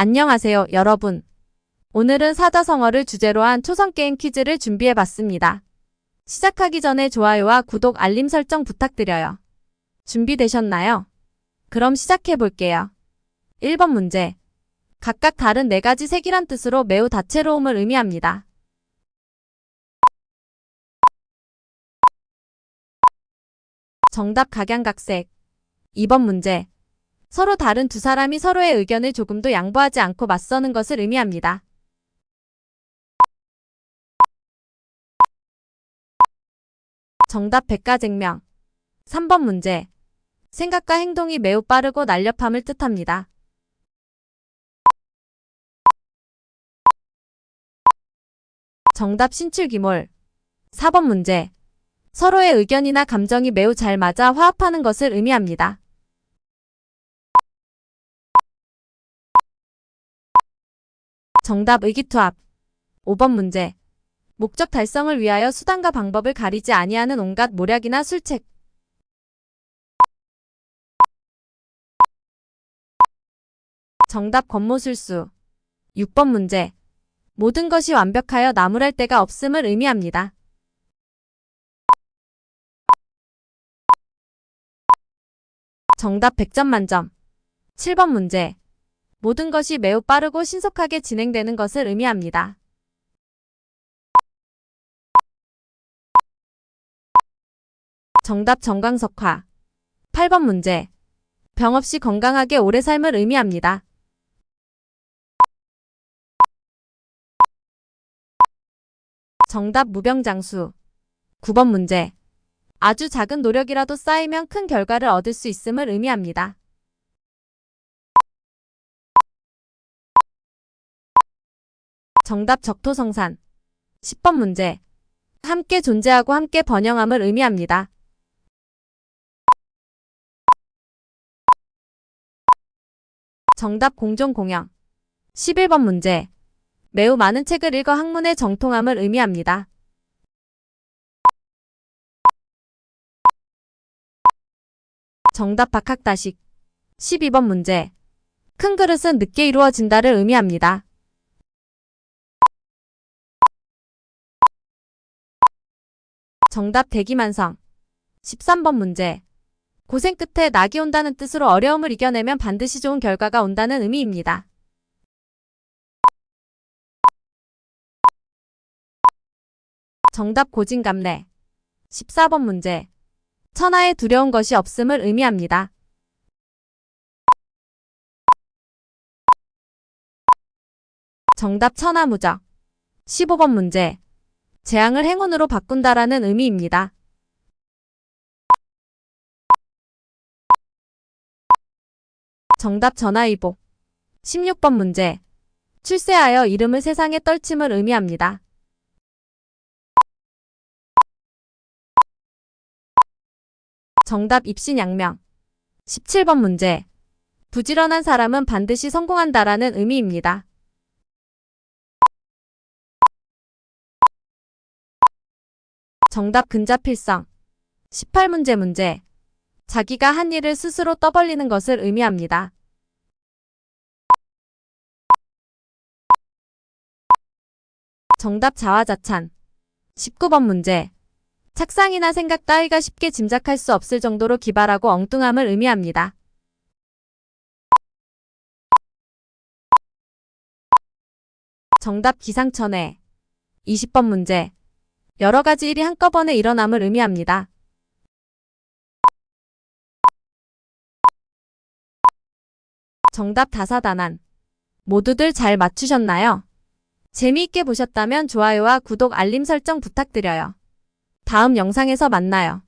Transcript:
안녕하세요, 여러분. 오늘은 사자성어를 주제로 한 초성게임 퀴즈를 준비해봤습니다. 시작하기 전에 좋아요와 구독, 알림 설정 부탁드려요. 준비되셨나요? 그럼 시작해볼게요. 1번 문제. 각각 다른 네 가지 색이란 뜻으로 매우 다채로움을 의미합니다. 정답 각양각색. 2번 문제. 서로 다른 두 사람이 서로의 의견을 조금도 양보하지 않고 맞서는 것을 의미합니다. 정답 백가쟁명. 3번 문제. 생각과 행동이 매우 빠르고 날렵함을 뜻합니다. 정답 신출기몰. 4번 문제. 서로의 의견이나 감정이 매우 잘 맞아 화합하는 것을 의미합니다. 정답 의기투합. 5번 문제. 목적 달성을 위하여 수단과 방법을 가리지 아니하는 온갖 모략이나 술책. 정답 권모술수. 6번 문제. 모든 것이 완벽하여 나무랄 데가 없음을 의미합니다. 정답 100점 만점. 7번 문제. 모든 것이 매우 빠르고 신속하게 진행되는 것을 의미합니다. 정답 정광석화. 8번 문제. 병 없이 건강하게 오래 삶을 의미합니다. 정답 무병장수. 9번 문제. 아주 작은 노력이라도 쌓이면 큰 결과를 얻을 수 있음을 의미합니다. 정답 적토성산. 10번 문제. 함께 존재하고 함께 번영함을 의미합니다. 정답 공존공영. 11번 문제. 매우 많은 책을 읽어 학문의 정통함을 의미합니다. 정답 박학다식. 12번 문제. 큰 그릇은 늦게 이루어진다를 의미합니다. 정답 대기만성. 13번 문제. 고생 끝에 낙이 온다는 뜻으로 어려움을 이겨내면 반드시 좋은 결과가 온다는 의미입니다. 정답 고진감래. 14번 문제. 천하에 두려운 것이 없음을 의미합니다. 정답 천하무적. 15번 문제. 재앙을 행운으로 바꾼다라는 의미입니다. 정답 전화위복. 16번 문제. 출세하여 이름을 세상에 떨침을 의미합니다. 정답 입신양명. 17번 문제. 부지런한 사람은 반드시 성공한다라는 의미입니다. 정답 근자필성. 18문제 문제. 자기가 한 일을 스스로 떠벌리는 것을 의미합니다. 정답 자화자찬. 19번 문제. 착상이나 생각 따위가 쉽게 짐작할 수 없을 정도로 기발하고 엉뚱함을 의미합니다. 정답 기상천외. 20번 문제. 여러 가지 일이 한꺼번에 일어남을 의미합니다. 정답 다사다난. 모두들 잘 맞추셨나요? 재미있게 보셨다면 좋아요와 구독 알림 설정 부탁드려요. 다음 영상에서 만나요.